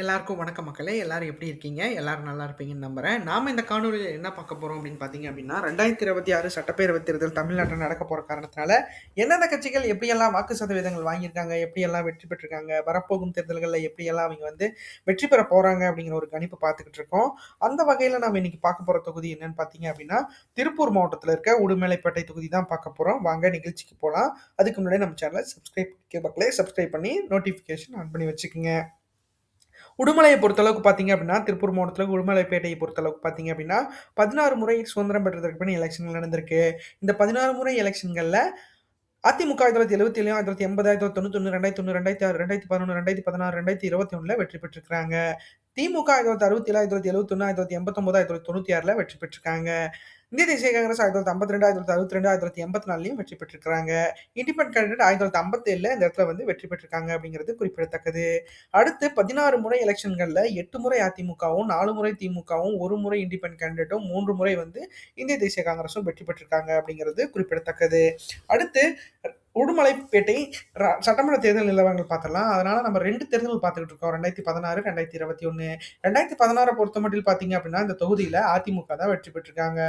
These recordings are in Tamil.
எல்லாருக்கும் வணக்க மக்களே! எல்லாரும் எப்படி இருக்கீங்க? எல்லாரும் நல்லா இருப்பீங்கன்னு நம்புறேன். நாம இந்த காணொலியில் என்ன பார்க்க போறோம் அப்படின்னு பார்த்தீங்க அப்படின்னா, 2026 சட்டப்பேரவைத் தேர்தல் தமிழ்நாட்டில் நடக்க போற காரணத்தினால, எந்தெந்த கட்சிகள் எப்படியெல்லாம் வாக்கு சதவீதங்கள் வாங்கியிருக்காங்க, எப்படியெல்லாம் வெற்றி பெற்றிருக்காங்க, வரப்போகும் தேர்தல்களில் எப்படியெல்லாம் அவங்க வந்து வெற்றி பெற போறாங்க அப்படிங்கிற ஒரு கணிப்பு பார்த்துக்கிட்டு இருக்கோம். அந்த வகையில் நம்ம இன்னைக்கு பார்க்க போற தொகுதி என்னன்னு பார்த்தீங்க அப்படின்னா, திருப்பூர் மாவட்டத்தில் இருக்க உடுமலைப்பேட்டை தொகுதி தான் பார்க்க போறோம். வாங்க நிகழ்ச்சிக்கு போகலாம் அதுக்கு முன்னாடி நம்ம சேனலை சப்ஸ்கிரைப் மக்களே சப்ஸ்கிரைப் பண்ணி நோட்டிஃபிகேஷன் ஆன் பண்ணி வச்சுக்கோங்க உடுமலையை பொறுத்தளவுக்கு பார்த்தீங்க அப்படின்னா திருப்பூர் மாவட்டத்தில் உடுமலைப்பேட்டையை பொறுத்தளவுக்கு பார்த்தீங்க அப்படின்னா பதினாறு முறை சுதந்திரம் பெற்றதற்கு பின் எலெக்ஷன்கள் நடந்திருக்கு. இந்த பதினாறு முறை எலெக்ஷன்களில் அதிமுக ஆயிரத்தி தொள்ளாயிரத்தி எழுபத்தி ஏழு ஆயிரத்தி தொள்ளாயிரத்தி எண்பது ஆயிரத்தி தொள்ளாயிரத்தி ரெண்டாயிரத்தி தொண்ணூறு ரெண்டாயிரத்தி ஆறு ரெண்டாயிரத்தி பதினொன்று ரெண்டாயிரத்தி பதினாறு ரெண்டாயிரத்தி இருபத்தி ஒன்றில் வெற்றி பெற்றிருக்காங்க திமுக ஆயிரத்தி தொள்ளாயிரத்தி அறுபத்தி ஏழு ஆயிரத்தி தொள்ளாயிரத்தி எழுபத்தி ஒன்று ஆயிரத்தி தொள்ளாயிரத்தி எண்பத்தொம்பது ஆயிரத்தி தொள்ளாயிரத்தி தொண்ணூற்றி ஆறில் வெற்றி பெற்றிருக்காங்க. இந்திய தேசிய காங்கிரஸ் ஆயிரத்தி தொள்ளாயிரத்தி ஐம்பத்தி ரெண்டு ஆயிரத்தி தொள்ளாயிரத்தி அறுபத்தி ரெண்டு ஆயிரத்தி தொள்ளாயிரத்தி எண்பத்தி நாலுலையும் வெற்றி பெற்றிருக்காங்க இண்டிபெண்ட் கேண்டிடேட் ஆயிரத்தி தொள்ளாயிரத்தி ஐம்பத்தி ஏழுல இடத்துல வந்து வெற்றி பெற்றிருக்காங்க அப்படிங்கிறது குறிப்பிடத்தக்கது அடுத்து பதினாறு முறை எலெக்ஷன்களில் எட்டு முறை அதிமுகவும் நாலு முறை திமுகவும் ஒரு முறை இண்டிபெண்ட் கேண்டிடேட்டும் மூன்று முறை வந்து இந்திய தேசிய காங்கிரஸும் வெற்றி பெற்றிருக்காங்க அப்படிங்கிறது குறிப்பிடத்தக்கது அடுத்து உடுமலைப்பேட்டை ர சட்டமன்ற தேர்தல் நிலவரங்கள் பார்த்துடலாம். அதனால நம்ம ரெண்டு தேர்தல் பார்த்துக்கிட்டு இருக்கோம். 2016, 2021. 2016 பொறுத்தமட்டில் பார்த்தீங்க அப்படின்னா, இந்த தொகுதியில் அதிமுக தான் வெற்றி பெற்றிருக்காங்க.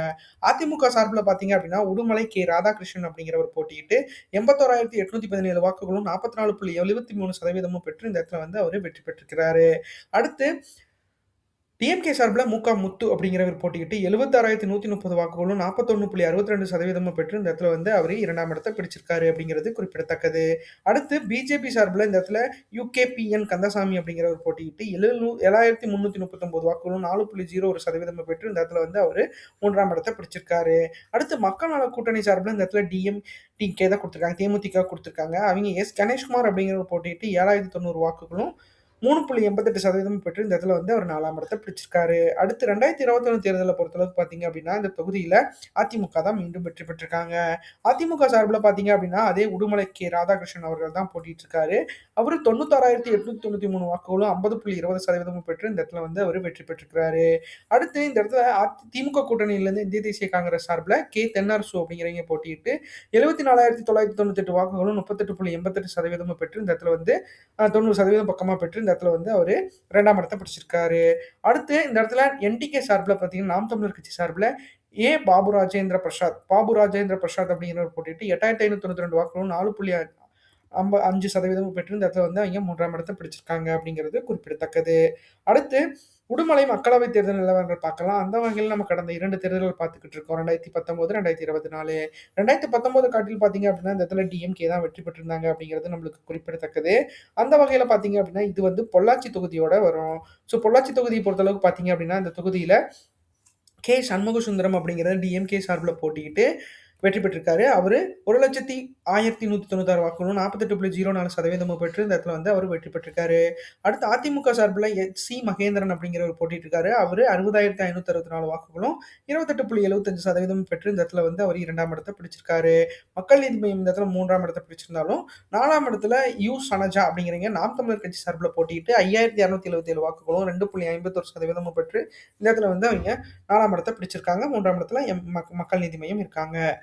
அதிமுக சார்பில் பார்த்தீங்க அப்படின்னா, உடுமலை கே. ராதாகிருஷ்ணன் அப்படிங்கிறவர் போட்டியிட்டு 81,817 வாக்குகளும், 44.73% பெற்று இந்த இடத்துல வந்து அவர் வெற்றி பெற்றிருக்கிறாரு. அடுத்து டிஎம்கே சார்பில் மு.க. முத்து அப்படிங்கிறவர் போட்டிக்கிட்டு எழுபத்தாறாயிரத்தி நூற்றி முப்பது வாக்குகளும், 41.62% பெற்று இந்த இடத்துல வந்து அவர் இரண்டாம் இடத்தை பிடிச்சிருக்காரு அப்படிங்கிறது குறிப்பிடத்தக்கது. அடுத்து பிஜேபி சார்பில் இந்த இடத்துல யு.கே.பி.என். கந்தசாமி அப்படிங்கிறவர் போட்டிக்கிட்டு எழுநூ 7,339 வாக்குகளும், 4.01% பெற்று இந்த இடத்துல வந்து அவர் மூன்றாம் இடத்தை பிடிச்சிருக்காரு. அடுத்து மக்கள் நல கூட்டணி சார்பில் இந்த இடத்துல டிஎம் டிகே தான் கொடுத்துருக்காங்க தேமுதிக கொடுத்துருக்காங்க அவங்க எஸ். கணேஷ்குமார் அப்படிங்கிறவர் போட்டிக்கிட்டு ஏழாயிரத்தி தொண்ணூறு வாக்குகளும், மூணு புள்ளி எண்பத்தெட்டு சதவீதம் பெற்று இந்த இடத்துல வந்து அவர் நாலாம் இடத்தை பிடிச்சிருக்காரு. அடுத்து ரெண்டாயிரத்தி இருபத்தொன்னு தேர்தலை பொறுத்தளவுக்கு பார்த்தீங்க அப்படின்னா இந்த தொகுதியில் அதிமுக தான் மீண்டும் வெற்றி பெற்றிருக்காங்க. அதிமுக சார்பில் பார்த்தீங்க அப்படின்னா அதே உடுமலை கே ராதாகிருஷ்ணன் அவர்கள் தான் போட்டிட்டு இருக்காரு அவர் தொண்ணூத்தாறாயிரத்தி எட்நூத்தி தொண்ணூற்றி மூணு வாக்குகளும் ஐம்பது புள்ளி இருபது சதவீதமும் பெற்று இந்த இடத்துல வந்து அவர் வெற்றி பெற்றிருக்கிறாரு. அடுத்து இந்த இடத்துல திமுக கூட்டணியிலேருந்து இந்திய தேசிய காங்கிரஸ் சார்பில் கே தென்னரசு அப்படிங்கிறவங்க போட்டியிட்டு எழுபத்தி நாலாயிரத்தி தொள்ளாயிரத்தி தொண்ணூத்தெட்டு வாக்குகளும் முப்பத்தெட்டு புள்ளி எண்பத்தெட்டு சதவீதமும் பெற்று இந்த இடத்துல வந்து தொண்ணூறு சதவீதம் பக்கமாக பெற்று இந்த இடத்துல வந்து அவர் ரெண்டாம் இடத்த பிடிச்சிருக்காரு. அடுத்து இந்த இடத்துல என்.டி.கே சார்பில் பார்த்தீங்கன்னா, நாம் தமிழர் கட்சி சார்பில் ஏ. பாபு ராஜேந்திர பிரசாத் பாபு ராஜேந்திர பிரசாத் அப்படிங்கிறவர் போட்டியிட்டு 8,592 வாக்குகளும், 4. அம்ப 5% பெற்று இந்த இடத்துல வந்து அவங்க மூன்றாம் இடத்தை பிடிச்சிருக்காங்க அப்படிங்கிறது குறிப்பிடத்தக்கது. அடுத்து உடுமலை மக்களவை தேர்தல் நிலவரங்கள் பார்க்கலாம். அந்த வகையில் நம்ம கடந்த இரண்டு தேர்தல்கள் பார்த்துக்கிட்டு இருக்கோம். 2019, 2024. 2019 காட்டில் பார்த்தீங்க அப்படின்னா, இந்த இடத்துல டி.எம்.கே தான் வெற்றி பெற்றிருந்தாங்க அப்படிங்கிறது நம்மளுக்கு குறிப்பிடத்தக்கது. அந்த வகையில் பார்த்தீங்க அப்படின்னா, இது வந்து பொள்ளாச்சி தொகுதியோட வரும். ஸோ பொள்ளாச்சி தொகுதியை பொறுத்தளவுக்கு பார்த்தீங்க அப்படின்னா, இந்த தொகுதியில் கே. சண்முகசுந்தரம் அப்படிங்கிறத டி.எம்.கே சார்பில் போட்டிக்கிட்டு வெற்றி பெற்றிருக்காரு. அவர் ஒரு லட்சத்தி ஆயிரத்தி நூற்றி தொண்ணூத்தாறு வாக்குகளும் நாற்பத்தெட்டு புள்ளி ஜீரோ நாலு சதவீதமும் பெற்று இந்த இடத்துல வந்து அவர் வெற்றி பெற்றிருக்காரு. அடுத்து அதிமுக சார்பில் எச் சி மகேந்திரன் அப்படிங்கிற அப்படிங்கிறவர் போட்டிட்டு அவர் அறுபதாயிரத்தி ஐநூற்றி அறுபத்தி நாலு வாக்குகளும் இருபத்தெட்டு புள்ளி எழுபத்தஞ்சு சதவீதம் பெற்று இந்த இடத்துல வந்து அவர் இரண்டாம் இடத்தை பிடிச்சிருக்காரு. மக்கள் நீதி மையம் இந்த இடத்துல மூன்றாம் இடத்தை பிடிச்சிருந்தாலும் நாலாம் இடத்துல யூ சனஜா அப்படிங்கிறவங்க நாம் தமிழர் கட்சி சார்பில் போட்டிட்டு ஐயாயிரத்தி இரநூத்தி எழுபத்தி ஏழு வாக்குகளும் ரெண்டு புள்ளி ஐம்பத்தொரு சதவீதமும் பெற்று இந்த இடத்துல வந்து அவங்க நாலாம் இடத்தை பிடிச்சிருக்காங்க. மூன்றாம் இடத்துல மக்கள் நீதி மையம் இருக்காங்க.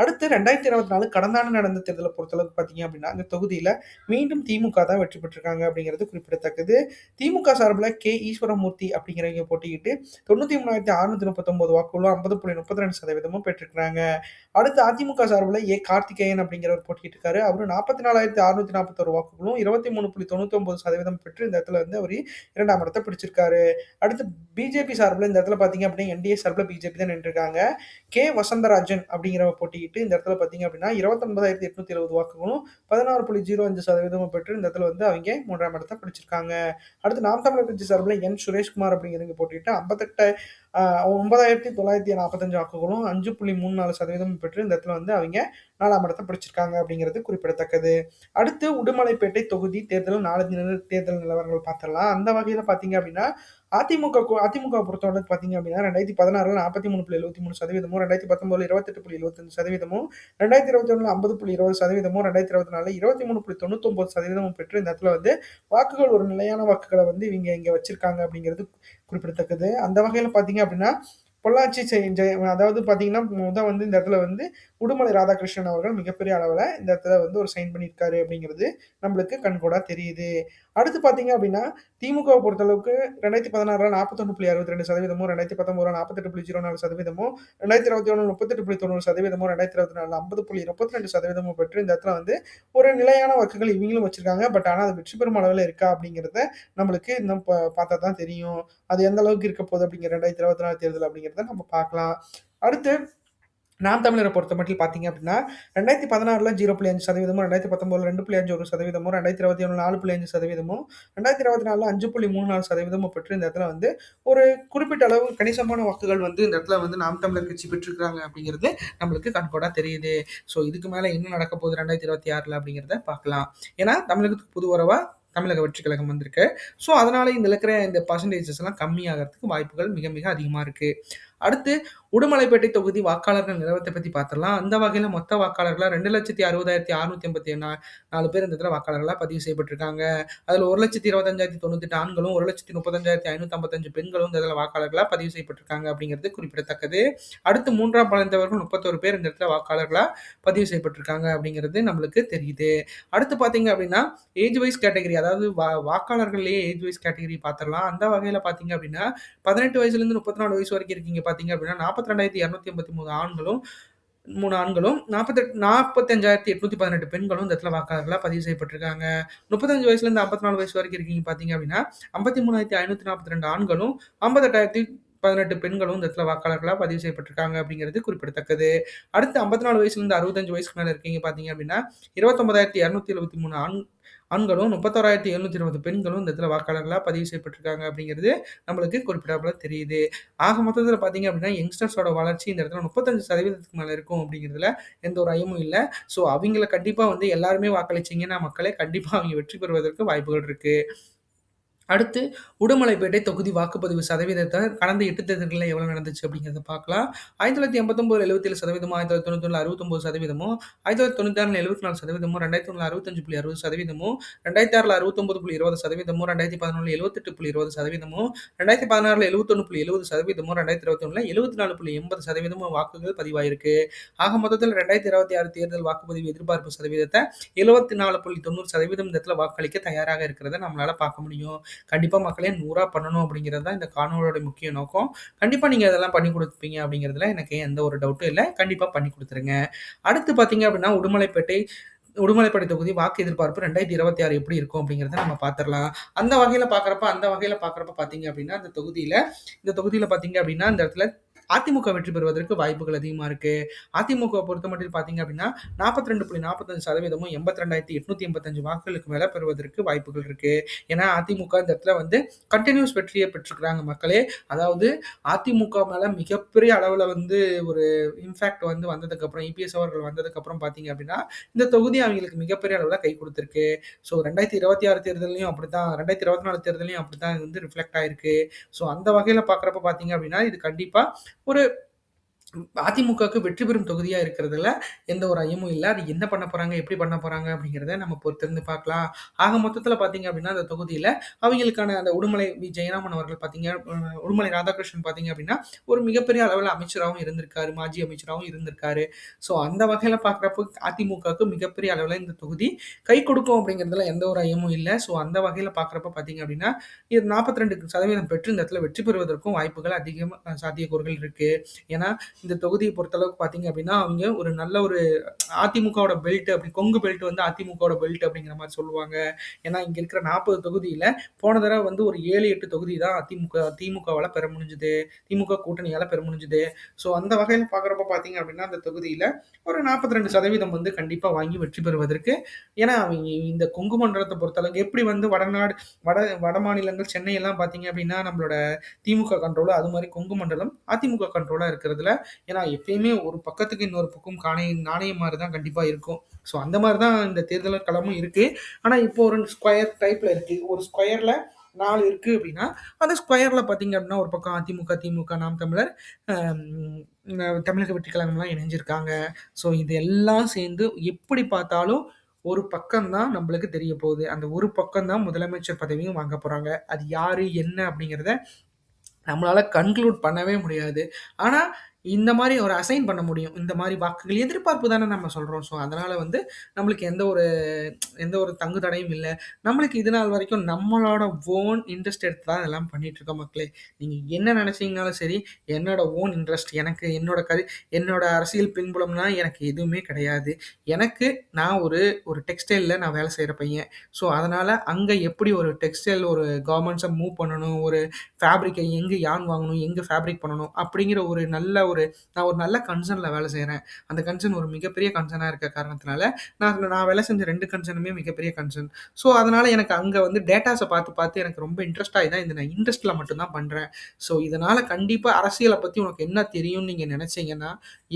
அடுத்து 2024 கடந்த ஆண்டு நடந்த தேர்தலை பொறுத்தளவுக்கு பார்த்தீங்க அப்படின்னா, இந்த தொகுதியில் மீண்டும் திமுக தான் வெற்றி பெற்றிருக்காங்க அப்படிங்கிறது குறிப்பிடத்தக்கது. திமுக சார்பில் கே. ஈஸ்வரமூர்த்தி அப்படிங்கிறவங்க போட்டியிட்டு 93,639 வாக்குகளும், 50.32% பெற்றிருக்காங்க. அடுத்து அதிமுக சார்பில் ஏ. கார்த்திகேயன் அப்படிங்கிறவர் போட்டியிட்டு இருக்காரு. அவரு 44,641 வாக்குகளும், 23.99% பெற்று இந்த இடத்துல வந்து அவர் இரண்டாம் இடத்தை பிடிச்சிருக்காரு. அடுத்து பிஜேபி சார்பில் இந்த இடத்துல பார்த்தீங்க அப்படின்னா, என்.டி.ஏ சார்பில் பிஜேபி தான் நின்றுருக்காங்க. கே. வசந்தராஜன் அப்படிங்கிறவர் போட்டியிட்டு நீக்கிட்டு இந்த இடத்துல பார்த்தீங்க அப்படின்னா இருபத்தொன்பதாயிரத்தி எட்நூத்தி எழுபது வாக்குகளும் பதினாறு புள்ளி ஜீரோ அஞ்சு சதவீதமும் பெற்று இந்த இடத்துல வந்து அவங்க மூன்றாம் இடத்தை பிடிச்சிருக்காங்க. அடுத்து நாம் தமிழர் கட்சி சார்பில் என் சுரேஷ்குமார் அப்படிங்கிறவங்க போட்டிட்டு ஐம்பத்தெட்டு ஒன்பதாயிரத்தி தொள்ளாயிரத்தி நாற்பத்தஞ்சு வாக்குகளும் அஞ்சு புள்ளி மூணு நாலு சதவீதம் பெற்று இந்த இடத்துல வந்து அவங்க நாலாம் இடத்தை பிடிச்சிருக்காங்க அப்படிங்கிறது குறிப்பிடத்தக்கது. அடுத்து உடுமலைப்பேட்டை தொகுதி தேர்தல் நாலு தேர்தல் நிலவரங்கள் பார்த்துடலாம். அந்த வகையில் பார்த்தீங்க அப்படின்னா அதிமுக அதிமுக பொறுத்தவரை பார்த்தீங்க அப்படின்னா ரெண்டாயிரத்தி பதினாறுல நாற்பத்தி மூணு புள்ளி எழுபத்தி மூணு சதவீதமும் ரெண்டாயிரத்தி பத்தொம்பதுல இருபத்தெட்டு புள்ளி இருபத்தஞ்சு சதவீதமும் ரெண்டாயிரத்தி இருபத்தி ஒன்றில் ஐம்பது புள்ளி இருபது சதவீதமும் ரெண்டாயிரத்தி இருபத்தி நாலு இருபத்தி மூணு புள்ளி தொண்ணூத்தொம்பது சதவீதமும் பெற்று இந்த இடத்துல வந்து வாக்குகள் ஒரு நிலையான வாக்குகளை வந்து இவங்க இங்கே வச்சிருக்காங்க அப்படிங்கிறது குறிப்பிடத்தக்கது. அந்த வகையில் பார்த்தீங்க அப்படின்னா, பொள்ளாச்சி செஞ்ச அதாவது பார்த்தீங்கன்னா, முத வந்து இந்த இடத்துல வந்து உடுமலை ராதாகிருஷ்ணன் அவர்கள் மிகப்பெரிய அளவில் இந்த இடத்துல வந்து ஒரு சைன் பண்ணியிருக்காரு அப்படிங்கிறது நம்மளுக்கு கண்கூடாக தெரியுது. அடுத்து பார்த்தீங்க அப்படின்னா திமுகவை பொறுத்தளவுக்கு ரெண்டாயிரத்தி பதினாறுல நாற்பத்தொன்று புள்ளி அறுபத்தி ரெண்டு சதவீதமும் ரெண்டாயிரத்தி பத்தொம்பதுல நாற்பத்தெட்டு புள்ளி ஜீரோ நாலு சதவீதமும் ரெண்டாயிரத்தி இருபத்தி ஒன்று முப்பத்தெட்டு புள்ளி தொண்ணூறு சதவீதமும் ரெண்டாயிரத்தி இருபத்தி நாலு ஐம்பது புள்ளி முப்பத்தி ரெண்டு சதவீதமும் பெற்று இந்த இடத்துல வந்து ஒரு நிலையான வாக்குகள் இவங்களும் வச்சிருக்காங்க. பட் ஆனால் அது வெற்றி பெறும் அளவில் இருக்கா அப்படிங்கிறத நம்மளுக்கு இன்னும் பார்த்தா தான் தெரியும். அது எந்த அளவுக்கு இருக்க போகுது அப்படிங்கிற ரெண்டாயிரத்தி இருபத்தி நாலு தேர்தல் அப்படிங்கிறத நம்ம பார்க்கலாம். அடுத்து நாம் தமிழரை பொறுத்த மட்டும் பார்த்தீங்க அப்படின்னா ரெண்டாயிரத்தி பதினாறில் ஜீரோ புள்ளி அஞ்சு சதவீதமும் ரெண்டாயிரத்தி பத்தொம்போது ரெண்டு புள்ளி அஞ்சு ஒரு சதவீதமும் ரெண்டாயிரத்தி இருபத்தி ஒன்று நாலு புள்ளி அஞ்சு சதவீதமும் ரெண்டாயிரத்தி இருபத்தி நாலில் அஞ்சு புள்ளி மூணு நாலு சதவீதமும் பெற்று இந்த இடத்துல வந்து ஒரு குறிப்பிட்ட அளவு கணிசமான வாக்குகள் வந்து இந்த இடத்துல வந்து நாம் தமிழர் கட்சி பெற்றிருக்கிறாங்க அப்படிங்கிறது நம்மளுக்கு கண்கூடாக தெரியுது. ஸோ இதுக்கு மேலே என்ன நடக்க போகுது ரெண்டாயிரத்தி இருபத்தி ஆறில் அப்படிங்கிறத பார்க்கலாம். ஏன்னா தமிழகத்துக்கு புது உறவாக தமிழக வெற்றி கழகம் வந்திருக்கு. ஸோ அதனால இந்த இருக்கிற இந்த பர்சன்டேஜஸ் எல்லாம் கம்மியாகிறதுக்கு வாய்ப்புகள் மிக மிக அதிகமாக இருக்குது அடுத்து உடுமலைப்பேட்டை தொகுதி வாக்காளர்கள் நிலவரத்தை பத்தி பார்த்துடலாம். அந்த வகையில மொத்த வாக்காளர்களா 2,60,684 பேர் இந்த இடத்துல வாக்காளர்களா பதிவு செய்யப்பட்டிருக்காங்க. அதுல 1,25,098 ஆண்களும், 1,35,555 பெண்களும் இந்த இடத்துல வாக்காளர்களா பதிவு செய்யப்பட்டிருக்காங்க அப்படிங்கிறது குறிப்பிடத்தக்கது. அடுத்து 3ஆம் பாலினத்தவர்கள் 31 பேர் இந்த இடத்துல வாக்காளர்களா பதிவு செய்யப்பட்டிருக்காங்க அப்படிங்கிறது நம்மளுக்கு தெரியுது. அடுத்து பார்த்தீங்க அப்படின்னா, ஏஜ் வைஸ் கேட்டகரி அதாவது வா வாக்காளர்கள்லயே ஏஜ் வைஸ் கேட்டகரி பார்த்துடலாம். அந்த வகையில பார்த்தீங்க அப்படின்னா, 18 வயசுலேருந்து 34 வயசு வரைக்கும் இருக்கீங்க பார்த்தீங்க அப்படின்னா, நாற்பத்தி ரெண்டாயிரத்தி இரநூத்தி ஐம்பத்தி மூணு ஆண்களும் மூணு ஆண்களும் நாற்பத்தெட்டு நாற்பத்தஞ்சாயிரத்தி எட்நூத்தி பதினெட்டு பெண்களும் இந்த இடத்துல வாக்காளர்களாக பதிவு செய்யப்பட்டிருக்காங்க. முப்பத்தஞ்சு வயசுலேருந்து ஐம்பத்தி நாலு வயசு வரைக்கும் இருக்கீங்க பார்த்தீங்க அப்படின்னா ஐம்பத்தி மூணாயிரத்தி ஐநூற்றி நாற்பத்தி ரெண்டு ஆண்களும் ஐம்பத்தெட்டாயிரத்தி பதினெட்டு பெண்களும் இந்த இடத்துல வாக்காளர்களாக பதிவு செய்யப்பட்டிருக்காங்க அப்படிங்கிறது குறிப்பிடத்தக்கது. அடுத்து ஐம்பத்தி நாலு வயசுலேருந்து அறுபத்தஞ்சு வயசுக்கு மேலே இருக்கீங்க பார்த்தீங்க அப்படின்னா இருபத்தொம்பதாயிரத்தி இரநூத்தி எழுபத்தி மூணு ஆண் ஆண்களும், 31,720 பெண்களும் இந்த இதில் வாக்காளர்களாக பதிவு செய்யப்பட்டிருக்காங்க அப்படிங்கிறது நம்மளுக்கு குறிப்பிடாமல் தெரியுது. ஆக மொத்தத்தில் பார்த்தீங்க அப்படின்னா, யங்ஸ்டர்ஸோட வளர்ச்சி இந்த இடத்துல முப்பத்தஞ்சு சதவீதத்துக்கு மேலே இருக்கும் அப்படிங்கிறதுல எந்த ஒரு ஐயமும் இல்லை ஸோ அவங்கள கண்டிப்பாக வந்து எல்லாருமே வாக்களிச்சீங்கன்னா மக்களே, கண்டிப்பாக அவங்க வெற்றி பெறுவதற்கு வாய்ப்புகள் இருக்குது அடுத்து உடுமலைப்பேட்டை தொகுதி வாக்குப்பதிவு சதவீதத்தை கடந்த எட்டு தேர்தல்களில் எவ்வளோ நடந்துச்சு அப்படிங்கிறத பார்க்கலாம். ஆயிரத்தி தொள்ளாயிரத்தி எண்பத்தொம்பது எழுபத்தேழு சதவீதமும் ஆயிரத்தி தொள்ளாயிரத்தி தொண்ணூத்தொன்று அறுபத்தொம்பது சதவீதமும் ஆயிரத்தி தொள்ளாயிரத்தி தொண்ணூத்தாறு எழுபத்தி நாலு சதவீதமும் ரெண்டாயிரத்தி ஒன்று அறுபத்தஞ்சு புள்ளி அறுபது சதவீதமும் ரெண்டாயிரத்தி ஆறில் அறுபத்தொம்பது புள்ளி இருபது சதவீதமும் ரெண்டாயிரத்தி பதினொன்று எழுபத்தெட்டு புள்ளி இருபது சதவீதமும் ரெண்டாயிரத்தி பதினாறில் எழுபத்தொன்று புள்ளி எழுபது சதவீதமும் ரெண்டாயிரத்தி இருபத்தி ஒன்றில் எழுபத்தி நாலு புள்ளி எண்பது சதவீதமும் வாக்குகள் பதிவாயிருக்கு. ஆக மொத்தத்தில் ரெண்டாயிரத்தி இருபத்தி ஆறு தேர்தல் வாக்குப்பதிவு எதிர்பார்ப்பு சதவீதத்தை எழுபத்தி நாலு புள்ளி தொண்ணூறு சதவீதம் இந்த வாக்களிக்க தயாராக இருக்கிறத நம்மளால பார்க்க முடியும். கண்டிப்பாக மக்களே நூறாக பண்ணணும் அப்படிங்கிறது தான் இந்த காணொலியோட முக்கிய நோக்கம். கண்டிப்பாக நீங்க அதெல்லாம் பண்ணி கொடுப்பீங்க அப்படிங்கிறதுல எனக்கு எந்த ஒரு டவுட்டும் இல்லை. கண்டிப்பாக பண்ணி கொடுத்துருங்க. அடுத்து பார்த்தீங்க அப்படின்னா, உடுமலைப்பேட்டை உடுமலைப்பேட்டை தொகுதி வாக்கு எதிர்பார்ப்பு 2026 எப்படி இருக்கும் அப்படிங்கிறத நம்ம பார்த்துடலாம் அந்த வகையில் பார்க்குறப்ப அந்த வகையில் பார்க்குறப்ப பார்த்தீங்க அப்படின்னா, அந்த தொகுதியில் இந்த தொகுதியில் பார்த்தீங்க அப்படின்னா, இந்த இடத்துல அதிமுக வெற்றி பெறுவதற்கு வாய்ப்புகள் அதிகமாக இருக்கு. பொறுத்த பொறுத்தமட்டில் பார்த்தீங்க அப்படின்னா, 42.45% 82,885 வாக்குகளுக்கு மேலே பெறுவதற்கு வாய்ப்புகள் இருக்கு. ஏன்னா அதிமுக இந்த இடத்துல வந்து கண்டினியூஸ் வெற்றியை பெற்றுக்கிறாங்க மக்களே. அதாவது அதிமுக மேலே மிகப்பெரிய அளவில் வந்து ஒரு இம்ஃபேக்ட் வந்து வந்ததுக்கப்புறம் இபிஎஸ் அவர்கள் வந்ததுக்கப்புறம் பார்த்தீங்க அப்படின்னா, இந்த தொகுதி அவங்களுக்கு மிகப்பெரிய அளவில் கை கொடுத்துருக்கு ஸோ 2026 தேர்தல்லயும் அப்படித்தான் 2024 தேர்தல்லயும் அப்படித்தான் இது வந்து ரிஃப்ளெக்ட் ஆயிருக்கு. ஸோ அந்த வகையில் பார்க்குறப்ப பார்த்தீங்க அப்படின்னா, இது கண்டிப்பாக கண்டிப்பா ஒரு அதிமுகவுக்கு வெற்றி பெறும் தொகுதியாக இருக்கிறதுல எந்த ஒரு ஐயமும் இல்லை அது என்ன பண்ண போகிறாங்க எப்படி பண்ண போகிறாங்க அப்படிங்கிறத நம்ம பொறுத்திருந்து பார்க்கலாம். ஆக மொத்தத்தில் பார்த்தீங்க அப்படின்னா, அந்த தொகுதியில் அவங்களுக்கான அந்த உடுமலை வி. ஜெயராமன் அவர்கள் பார்த்தீங்க உடுமலை ராதாகிருஷ்ணன் பார்த்தீங்க அப்படின்னா, ஒரு மிகப்பெரிய அளவில் அமைச்சராகவும் இருந்திருக்காரு. மாஜி அமைச்சராகவும் இருந்திருக்காரு. ஸோ அந்த வகையில் பார்க்குறப்போ அதிமுகவுக்கு மிகப்பெரிய அளவில் இந்த தொகுதி கை கொடுக்கும் அப்படிங்கிறதுல எந்த ஒரு ஐயமும் இல்லை ஸோ அந்த வகையில் பார்க்குறப்ப பார்த்தீங்க அப்படின்னா, இது 42% பெற்று இந்த இடத்துல வெற்றி பெறுவதற்கும் வாய்ப்புகள் அதிகமாக சாத்தியக்கூறுகள் இருக்குது ஏன்னா இந்த தொகுதியை பொறுத்தளவுக்கு பார்த்தீங்க அப்படின்னா, அவங்க ஒரு நல்ல ஒரு அதிமுகவோட பெல்ட் அப்படி கொங்கு பெல்ட் வந்து அதிமுகவோட பெல்ட் அப்படிங்கிற மாதிரி சொல்லுவாங்க. ஏன்னா இங்கே இருக்கிற நாற்பது தொகுதியில் போன தடவை வந்து ஒரு 7, 8 தொகுதி தான் அதிமுக திமுகவால் பெற முடிஞ்சுது திமுக கூட்டணியால் பெற முடிஞ்சது. ஸோ அந்த வகையில் பார்க்குறப்ப பார்த்தீங்க அப்படின்னா, அந்த தொகுதியில் ஒரு 42% வந்து கண்டிப்பாக வாங்கி வெற்றி பெறுவதற்கு ஏன்னா அவங்க இந்த கொங்கு மண்டலத்தை பொறுத்தளவுக்கு எப்படி வந்து வடநாடு வட வட மாநிலங்கள் சென்னையெல்லாம் பார்த்தீங்க அப்படின்னா, நம்மளோட திமுக கண்ட்ரோல் அது மாதிரி கொங்கு மண்டலம் அதிமுக கண்ட்ரோலாக இருக்கிறதுல ஏன்னா எப்பயுமே ஒரு பக்கத்துக்கு இன்னொரு பக்கம் காணை நாணயம் மாதிரி தான் கண்டிப்பாக இருக்கும். ஸோ அந்த மாதிரி தான் இந்த தேர்தல் களமும் இருக்குது ஆனால் இப்போ ஒரு ஸ்கொயர் டைப்பில் இருக்குது ஒரு ஸ்கொயரில் நாலு இருக்குது அப்படின்னா, அந்த ஸ்கொயரில் பார்த்தீங்க அப்படின்னா, ஒரு பக்கம் அதிமுக, திமுக, நாம் தமிழர், தமிழக வெற்றி கழகம்லாம் இணைஞ்சிருக்காங்க. ஸோ இது எல்லாம் சேர்ந்து எப்படி பார்த்தாலும் ஒரு பக்கம்தான் நம்மளுக்கு தெரிய போகுது. அந்த ஒரு பக்கம் தான் முதலமைச்சர் பதவியும் வாங்க போகிறாங்க அது யார் என்ன அப்படிங்கிறத நம்மளால் கன்க்ளூட் பண்ணவே முடியாது. ஆனால் இந்த மாதிரி ஒரு அசைன் பண்ண முடியும். இந்த மாதிரி வாக்குகள் எதிர்பார்ப்பு தானே நம்ம சொல்கிறோம் ஸோ, அதனால் வந்து நம்மளுக்கு எந்த ஒரு எந்த ஒரு தங்கு தடையும் இல்லை நம்மளுக்கு இது நாள் வரைக்கும் நம்மளோட ஓன் இன்ட்ரெஸ்ட் எடுத்து தான் இதெல்லாம் பண்ணிகிட்ருக்கோம் மக்களே. நீங்கள் என்ன நினச்சிங்கனாலும் சரி, என்னோட ஓன் இன்ட்ரெஸ்ட் எனக்கு என்னோட கரு என்னோட அரசியல் பின்புலம்னா எனக்கு எதுவுமே கிடையாது. எனக்கு நான் ஒரு ஒரு டெக்ஸ்டைலில் நான் வேலை செய்கிற பையன். ஸோ, அதனால் அங்கே எப்படி ஒரு டெக்ஸ்டைல் ஒரு கவர்மெண்ட்ஸை மூவ் பண்ணணும், ஒரு ஃபேப்ரிக்கை எங்கே யான் வாங்கணும், எங்கே ஃபேப்ரிக் பண்ணணும் அப்படிங்கிற ஒரு நல்ல ஒரு நான் ஒரு நல்ல கன்சர்னில் வேலை செய்கிறேன் அந்த கன்சர்ன் ஒரு மிகப்பெரிய கன்சர்னாக இருக்க காரணத்தினால, நான் நான் வேலை செஞ்ச ரெண்டு கன்சர்னுமே மிகப்பெரிய கன்சர்ன். ஸோ, அதனால் எனக்கு அங்கே வந்து டேட்டாஸை பார்த்து, பார்த்து எனக்கு ரொம்ப இன்ட்ரெஸ்ட் தான் இந்த நான் இன்ட்ரெஸ்ட்டில் மட்டும்தான் பண்ணுறேன் ஸோ, இதனால் கண்டிப்பாக அரசியலை பற்றி உனக்கு என்ன தெரியும்னு நீங்கள் நினச்சிங்கன்னா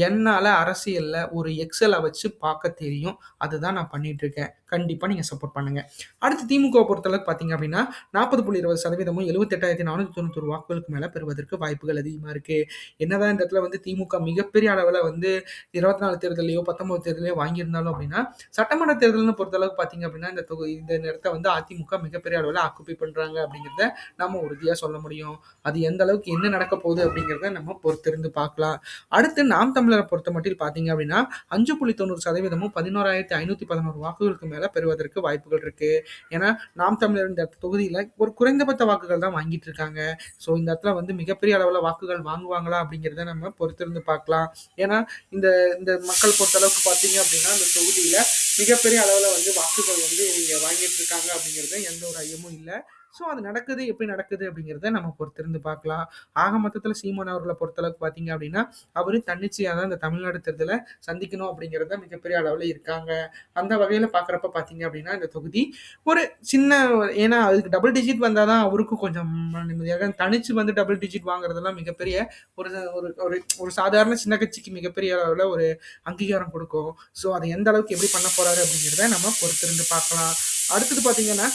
என்னால் அரசியலில் ஒரு எக்ஸலை வச்சு பார்க்க தெரியும். அதுதான் நான் பண்ணிட்டுருக்கேன். கண்டிப்பாக நீங்கள் சப்போர்ட் பண்ணுங்கள் அடுத்து திமுகவ பொறுத்தளவுக்கு பார்த்தீங்க அப்படின்னா, 40.20% 78,491 வாக்குகளுக்கு மேலே பெறுவதற்கு வாய்ப்புகள் அதிகமாக இருக்குது என்னதான் இந்த இடத்துல வந்து திமுக மிகப்பெரிய அளவில் வந்து இருபத்தி நாலு தேர்தலையோ பத்தொன்பது தேர்தலையோ வாங்கியிருந்தாலும் அப்படின்னா, சட்டமன்ற தேர்தல்னு பொறுத்தளவுக்கு பார்த்தீங்க அப்படின்னா, இந்த தொகு இந்த நேரத்தை வந்து அதிமுக மிகப்பெரிய அளவில் ஆக்குப்பை பண்ணுறாங்க அப்படிங்கிறத நம்ம உறுதியாக சொல்ல முடியும். அது எந்த அளவுக்கு என்ன நடக்க போகுது அப்படிங்கிறத நம்ம பொறுத்திருந்து பார்க்கலாம். அடுத்து நாம் தமிழரை பொறுத்த மட்டும் பார்த்தீங்க அப்படின்னா, 5.90% 11,511 வாக்குகளுக்கு மேலே பெறுவதற்கு வாய்ப்புகள் இருக்கு. ஏன்னா, நாம் தமிழர் இந்த தொகுதியில் ஒரு குறைந்தபட்ச வாக்குகள் தான் வாங்கிட்டு இருக்காங்க. ஸோ, இந்த இடத்துல வந்து மிகப்பெரிய அளவில் வாக்குகள் வாங்குவாங்களா அப்படிங்கிறத நம்ம பொறுத்திருந்து பார்க்கலாம். ஏன்னா, இந்த இந்த மக்கள் பொறுத்தளவுக்கு பார்த்தீங்க அப்படின்னா, இந்த தொகுதியில் மிகப்பெரிய அளவில் வந்து வாக்குகள் வந்து இங்கே வாங்கிட்டு இருக்காங்க அப்படிங்கிறது எந்த ஒரு ஐயமும் இல்லை ஸோ, அது நடக்குது, எப்படி நடக்குது அப்படிங்கிறத நம்ம பொறுத்திருந்து பார்க்கலாம். ஆக மொத்தத்தில் சீமான் அவர்களை பொறுத்தளவுக்கு பார்த்தீங்க அப்படின்னா, அவரு தன்னிச்சையாக தான் இந்த தமிழ்நாடு தேர்தலை சந்திக்கணும் அப்படிங்கிறத மிகப்பெரிய அளவில் இருக்காங்க. அந்த வகையில் பார்க்குறப்ப பார்த்தீங்க அப்படின்னா, இந்த தொகுதி ஒரு சின்ன ஏன்னா அதுக்கு டபுள் டிஜிட் வந்தால் தான் அவருக்கும் கொஞ்சம் நிம்மதியாக தனிச்சு வந்து டபுள் டிஜிட் வாங்குறதெல்லாம் மிகப்பெரிய ஒரு ஒரு ஒரு ஒரு சாதாரண சின்ன கட்சிக்கு மிகப்பெரிய அளவில் ஒரு அங்கீகாரம் கொடுக்கும் ஸோ, அதை எந்த அளவுக்கு எப்படி பண்ண போகிறாரு அப்படிங்கிறத நம்ம பொறுத்திருந்து பார்க்கலாம். அடுத்தது பார்த்தீங்கன்னா,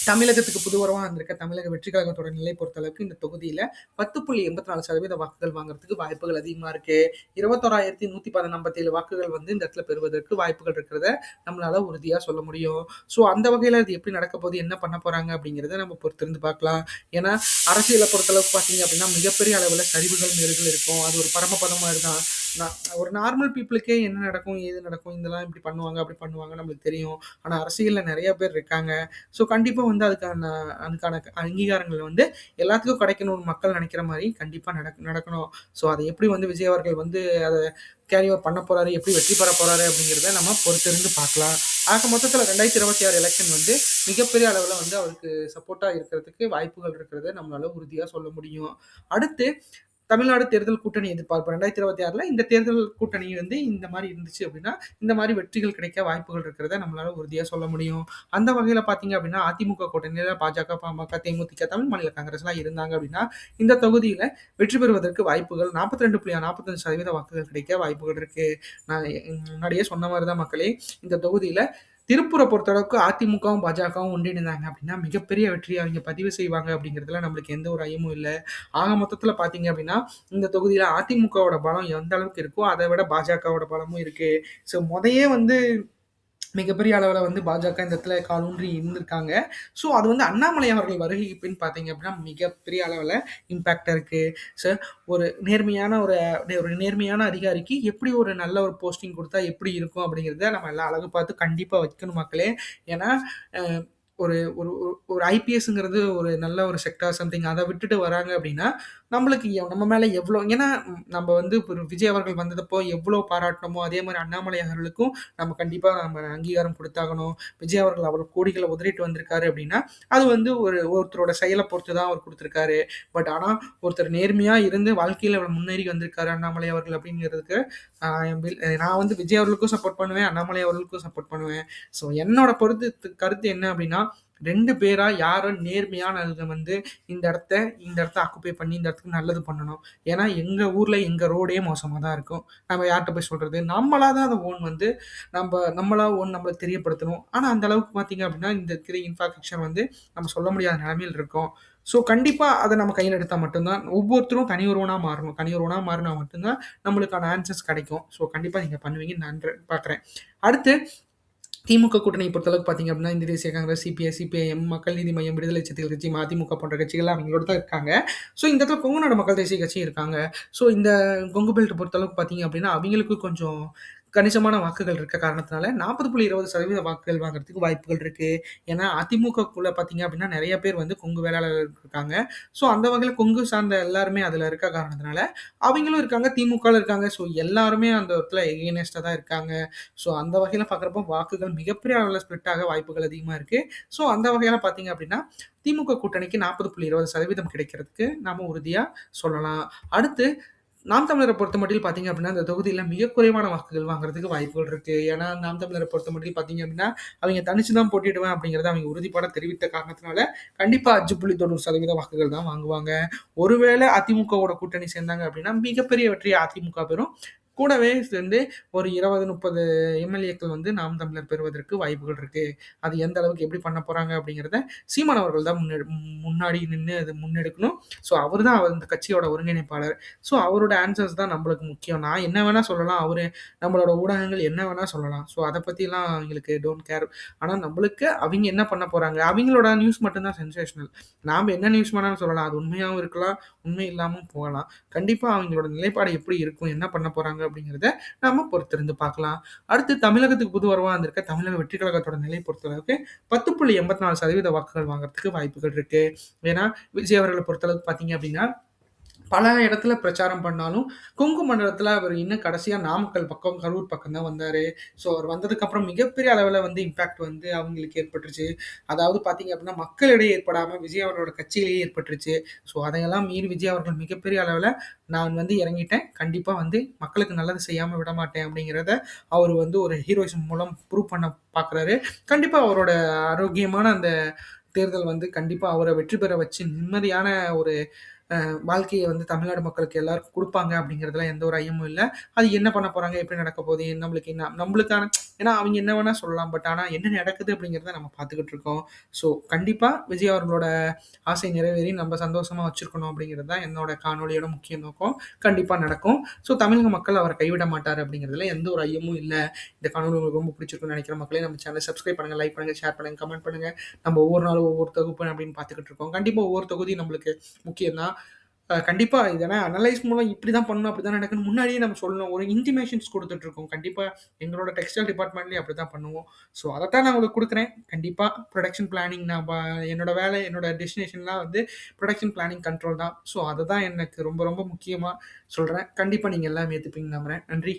தமிழகத்துக்கு புதுவரமாக இருந்திருக்க வந்திருக்க தமிழக வெற்றி கழகத்தோட நிலை பொறுத்தளவுக்கு இந்த பகுதியில் பத்து புள்ளி எண்பத்தி நாலு சதவீத வாக்குகள் வாங்குறதுக்கு வாய்ப்புகள் அதிகமாக இருக்கு. 21,157 வாக்குகள் வந்து இந்த இடத்துல பெறுவதற்கு வாய்ப்புகள் இருக்கிறத நம்மளால உறுதியாக சொல்ல முடியும். ஸோ, அந்த வகையில் அது எப்படி நடக்க போது என்ன பண்ண போறாங்க அப்படிங்கிறத நம்ம பொறுத்திருந்து பார்க்கலாம். ஏன்னா, அரசியலை பொறுத்தளவுக்கு பார்த்தீங்க அப்படின்னா, மிகப்பெரிய அளவில் சரிவுகள், மேடுகள் இருக்கும். அது ஒரு பரமபதமாக மாரி தான். நான் ஒரு நார்மல் பீப்புளுக்கே என்ன நடக்கும், ஏது நடக்கும், இதெல்லாம் இப்படி பண்ணுவாங்க, அப்படி பண்ணுவாங்க நம்மளுக்கு தெரியும். ஆனால் அரசியலில் நிறைய பேர் இருக்காங்க. ஸோ, கண்டிப்பாக வந்து அதுக்கான அதுக்கான அங்கீகாரங்கள் வந்து எல்லாத்துக்கும் கிடைக்கணும்னு மக்கள் நினைக்கிற மாதிரி கண்டிப்பாக நடக் நடக்கணும். ஸோ, அதை எப்படி வந்து விஜய் அவர்கள் வந்து அதை கேரி ஓவர் பண்ண போகிறாரு எப்படி வெற்றி பெற போகிறாரு அப்படிங்கிறத நம்ம பொறுத்திருந்து பார்க்கலாம். ஆக மொத்தத்தில 2026 எலக்ஷன் வந்து மிகப்பெரிய அளவில் வந்து அவருக்கு சப்போர்ட்டாக இருக்கிறதுக்கு வாய்ப்புகள் இருக்கிறத நம்மளால உறுதியாக சொல்ல முடியும். அடுத்து தமிழ்நாடு தேர்தல் கூட்டணி எதிர்பார்ப்பு 2026ல இந்த தேர்தல் கூட்டணி வந்து இந்த மாதிரி இருந்துச்சு அப்படின்னா, இந்த மாதிரி வெற்றிகள் கிடைக்க வாய்ப்புகள் இருக்கிறத நம்மளால உறுதியா சொல்ல முடியும். அந்த வகையில பார்த்தீங்க அப்படின்னா, அதிமுக கூட்டணியில பாஜக, பாமக, தேமுதிக, தமிழ் மாநில காங்கிரஸ்லாம் இருந்தாங்க அப்படின்னா, இந்த தொகுதியில வெற்றி பெறுவதற்கு வாய்ப்புகள் 42.45% வாக்குகள் கிடைக்க வாய்ப்புகள் இருக்கு. நான் முன்னாடியே சொன்ன மாதிரி தான் மக்களே, இந்த தொகுதியில திருப்பூர பொறுத்தளவுக்கு அதிமுகவும், பாஜகவும் ஒன்றிணைந்தாங்க அப்படின்னா, மிகப்பெரிய வெற்றியை அவங்க பதிவு செய்வாங்க அப்படிங்கிறதுல நம்மளுக்கு எந்த ஒரு ஐயமும் இல்லை ஆக மொத்தத்தில் பார்த்தீங்க அப்படின்னா, இந்த தொகுதியில் அதிமுகவோட பலம் எந்த அளவுக்கு இருக்கோ, அதை விட பாஜகவோட பலமும் இருக்கு. ஸோ, முதையே வந்து மிகப்பெரிய அளவில் வந்து பாஜக இந்த இடத்துல காலூன்றி இருந்திருக்காங்க. ஸோ, அது வந்து அண்ணாமலை அவர்கள் வருகைக்கு பின் பார்த்தீங்க அப்படின்னா, மிகப்பெரிய அளவில் இம்பேக்டாக இருக்குது ஸோ, ஒரு நேர்மையான ஒரு ஒரு நேர்மையான அதிகாரிக்கு எப்படி ஒரு நல்ல ஒரு போஸ்டிங் கொடுத்தா எப்படி இருக்கும் அப்படிங்கிறத நம்ம எல்லாம் அழகு பார்த்து கண்டிப்பாக வைக்கணும் மக்களே. ஏன்னா, ஒரு ஒரு ஒரு ஐபிஎஸ்ங்கிறது ஒரு நல்ல ஒரு செக்டார் சம்திங் அதை விட்டுட்டு வராங்க அப்படின்னா, நம்மளுக்கு நம்ம மேலே எவ்வளோ ஏன்னா நம்ம வந்து ஒரு விஜய் அவர்கள் வந்ததப்போ எவ்வளோ பாராட்டணுமோ அதே மாதிரி அண்ணாமலை அவர்களுக்கும் நம்ம கண்டிப்பாக நம்ம அங்கீகாரம் கொடுத்தாகணும் விஜய் அவர்கள் அவ்வளோ கோடிகளை உதறிட்டு வந்திருக்காரு அப்படின்னா, அது வந்து ஒரு ஒருத்தரோட செயலை பொறுத்து தான் அவர் கொடுத்துருக்காரு பட் ஆனால் ஒருத்தர் நேர்மையாக இருந்து வாழ்க்கையில முன்னேறி வந்திருக்காரு அண்ணாமலை அவர்கள் அப்படிங்கிறதுக்கு நான் வந்து விஜய் அவர்களுக்கும் சப்போர்ட் பண்ணுவேன். அண்ணாமலை அவர்களுக்கும் சப்போர்ட் பண்ணுவேன். ஸோ, என்னோட பொறுத்து கருத்து என்ன அப்படின்னா, ரெண்டு பேரா யாரும் நேர்மையானவங்க வந்து இந்த இடத்த இந்த இடத்த ஆக்குப்பை பண்ணி இந்த இடத்துக்கு நல்லது பண்ணணும். ஏன்னா, எங்க ஊர்ல எங்க ரோடே மோசமாக தான் இருக்கும். நம்ம யார்கிட்ட போய் சொல்றது? நம்மளா தான் அந்த ஓன் வந்து நம்ம நம்மளா ஓன் நம்மள தெரியப்படுத்தணும். ஆனா, அந்த அளவுக்கு பார்த்தீங்க அப்படின்னா, இந்த இருக்கிற இன்ஃப்ராஸ்ட்ரக்சர் வந்து நம்ம சொல்ல முடியாத நிலைமையில இருக்கும் ஸோ, கண்டிப்பாக அதை நம்ம கையில் எடுத்தால் மட்டும்தான் ஒவ்வொருத்தரும் தனி ஒருவனா மாறணும். தனி ஒருவனா மாறினா மட்டும்தான் நம்மளுக்கான ஆன்சர்ஸ் கிடைக்கும். ஸோ, கண்டிப்பாக நீங்கள் பண்ணுவீங்கன்னு நான் பார்க்குறேன். அடுத்து திமுக கூட்டணியை பொறுத்தளவுக்கு பார்த்தீங்க அப்படின்னா, இந்திய தேசிய காங்கிரஸ், சிபிஐ, சிபிஐஎம், மக்கள் நீதி மையம் விடுதலை சிறுத்தைகள் கட்சி, மதிமுக போன்ற கட்சிகள்லாம் அவங்களோட தான் இருக்காங்க. ஸோ இந்த இடத்துல கொங்கு நாடு மக்கள் தேசிய கட்சி இருக்காங்க. ஸோ இந்த கொங்கு பெல்ட் பொறுத்தளவுக்கு பார்த்தீங்க அப்படின்னா, அவங்களுக்கு கொஞ்சம் கணிசமான வாக்குகள் இருக்க காரணத்தினால 40.20% வாக்குகள் வாங்குறதுக்கு வாய்ப்புகள் இருக்கு. ஏன்னா அதிமுகக்குள்ள பார்த்தீங்க அப்படின்னா, நிறைய பேர் வந்து கொங்கு வேளாளர்கள் இருக்காங்க. ஸோ அந்த வகையில் கொங்கு சார்ந்த எல்லாருமே அதுல இருக்க காரணத்தினால, அவங்களும் இருக்காங்க, திமுகல இருக்காங்க. ஸோ எல்லாருமே அந்த இடத்துல எகெய்ன்ஸ்ட்டா தான் இருக்காங்க. ஸோ அந்த வகையில பார்க்குறப்போ வாக்குகள் மிகப்பெரிய அளவில் ஸ்ப்ளிட் ஆக வாய்ப்புகள் அதிகமா இருக்கு. ஸோ அந்த வகையில பார்த்தீங்க அப்படின்னா, திமுக கூட்டணிக்கு 40.20% கிடைக்கிறதுக்கு நாம உறுதியா சொல்லலாம். அடுத்து நாம் தமிழர பொறுத்தமட்டில் பார்த்தீங்க அப்படின்னா, அந்த தொகுதியில் மிக குறைவான வாக்குகள் வாங்குறதுக்கு வாய்ப்புகள் இருக்குது ஏன்னா, நாம் தமிழரை பொறுத்த மட்டும் பார்த்தீங்க அப்படின்னா, அவங்க தனிச்சு தான் போட்டிடுவேன் அப்படிங்கிறத அவங்க உறுதிப்பட தெரிவித்த காரணத்தினால, கண்டிப்பாக அச்சு புள்ளி தொண்ணூறு சதவீத வாக்குகள் தான் வாங்குவாங்க. ஒருவேளை அதிமுகவோட கூட்டணி சேர்ந்தாங்க அப்படின்னா, மிகப்பெரிய வெற்றியை அதிமுக பெறும். கூடவே சேர்ந்து ஒரு 20, 30 எம்.எல்.ஏக்கள் வந்து நாம் தமிழர் பெறுவதற்கு வாய்ப்புகள் இருக்கு. அது எந்த அளவுக்கு எப்படி பண்ண போறாங்க அப்படிங்கிறத சீமான் அவர்கள் தான் முன்னெடு முன்னாடி நின்று அது முன்னெடுக்கணும். ஸோ அவர் தான் அந்த கட்சியோட ஒருங்கிணைப்பாளர். ஸோ அவரோட ஆன்சர்ஸ் தான் நம்மளுக்கு முக்கியம். நான் என்ன வேணா சொல்லலாம். அவரு நம்மளோட ஊடகங்கள் என்ன வேணா சொல்லலாம். ஸோ அதை பத்திலாம் அவங்களுக்கு டோன்ட் கேர். ஆனால் நம்மளுக்கு அவங்க என்ன பண்ண போறாங்க? அவங்களோட நியூஸ் மட்டும்தான் சென்சேஷனல். நாம் என்ன நியூஸ் வேணாலும் சொல்லலாம். அது உண்மையாகவும் இருக்கலாம், உண்மை இல்லாமல் போகலாம். கண்டிப்பாக அவங்களோட நிலைப்பாடு எப்படி இருக்கும்? என்ன பண்ண போறாங்க? அப்படிங்கிறத நாம பொறுத்திருந்து பார்க்கலாம். அடுத்து தமிழகத்துக்கு புது வரவா வந்திருக்க தமிழக வெற்றி கழகத்தோட நிலையை பொறுத்தளவுக்கு 10.84% வாக்குகள் வாங்குறதுக்கு வாய்ப்புகள் இருக்கு. ஏன்னா, விஜய் அவர்களை பொறுத்தளவுக்கு பார்த்தீங்க அப்படின்னா, பல இடத்துல பிரச்சாரம் பண்ணாலும், கொங்கு மண்டலத்தில் அவர் இன்னும் கடைசியாக நாமக்கல் பக்கம், கரூர் பக்கம் தான் வந்தார் ஸோ அவர் வந்ததுக்கப்புறம் மிகப்பெரிய அளவில் வந்து இம்பேக்ட் வந்து அவங்களுக்கு ஏற்பட்டுருச்சு. அதாவது பார்த்தீங்க அப்படின்னா, மக்களிடையே ஏற்படாமல் விஜய் அவர்களோட கட்சியிலேயே ஏற்பட்டுருச்சு. ஸோ அதையெல்லாம் மீறி விஜய் அவர்கள் மிகப்பெரிய அளவில் நான் வந்து இறங்கிட்டேன். கண்டிப்பாக வந்து மக்களுக்கு நல்லது செய்யாமல் விட மாட்டேன் அப்படிங்கிறத அவர் வந்து ஒரு ஹீரோயிசம் மூலம் ப்ரூவ் பண்ண பார்க்குறாரு. கண்டிப்பாக அவரோட ஆரோக்கியமான அந்த தேர்தல் வந்து கண்டிப்பாக அவரை வெற்றி பெற வச்சு நிம்மதியான ஒரு வாழ்க்கையை வந்து தமிழ்நாடு மக்களுக்கு எல்லாருக்கும் கொடுப்பாங்க அப்படிங்கிறதுலாம் எந்த ஒரு ஐயமும் இல்லை அது என்ன பண்ண போறாங்க? எப்படி நடக்க போகுது? நம்மளுக்கு என்ன நம்மளுக்கான ஏன்னா அவங்க என்ன வேணா சொல்லலாம். பட் ஆனால் என்ன நடக்குது அப்படிங்கிறத நம்ம பார்த்துக்கிட்டு இருக்கோம். ஸோ கண்டிப்பாக விஜய் அவர்களோட ஆசை நிறைவேறி நம்ம சந்தோஷமாக வச்சிருக்கணும் அப்படிங்கிறது தான் என்னோட காணொளியோட முக்கிய நோக்கம். கண்டிப்பாக நடக்கும். ஸோ தமிழக மக்கள் அவரை கைவிட மாட்டார் அப்படிங்கிறதுல எந்த ஒரு ஐயமும் இல்லை இந்த காணொலி உங்களுக்கு ரொம்ப பிடிச்சிருக்குன்னு நினைக்கிற மக்களே நம்ம சேனல் சப்ஸ்கிரைப் பண்ணுங்க, லைக் பண்ணுங்க, ஷேர் பண்ணுங்க, கமெண்ட் பண்ணுங்க. நம்ம ஒவ்வொரு நாளும் ஒவ்வொரு தொகுப்பு அப்படின்னு பார்த்துக்கிட்டு இருக்கோம். கண்டிப்பாக ஒவ்வொரு தொகுதி நம்மளுக்கு முக்கியம் தான். கண்டிப்பாக இதெல்லாம் அனலைஸ் மூலம் இப்படி தான் பண்ணணும், அப்படி தான் நடக்குன்னு முன்னாடியே நம்ம சொல்லணும். ஒரு இன்டிமேஷன்ஸ் கொடுத்துட்ருக்கோம் இருக்கோம். எங்களோட டெக்ஸ்டைல் டிபார்ட்மெண்ட்லயும் அப்படிதான் பண்ணுவோம். ஸோ அதை தான் நான் உங்களுக்கு கொடுக்குறேன் கண்டிப்பாக ப்ரொடக்ஷன் பிளானிங் நான் என்னோட வேலை, என்னோட டெஸ்டினேஷன்லாம் வந்து ப்ரொடக்ஷன் பிளானிங் கண்ட்ரோல் தான். ஸோ அதை தான் எனக்கு ரொம்ப ரொம்ப முக்கியமாக சொல்கிறேன் கண்டிப்பாக நீங்கள் எல்லாமே ஏற்றுப்பீங்க நம்புறேன். நன்றி.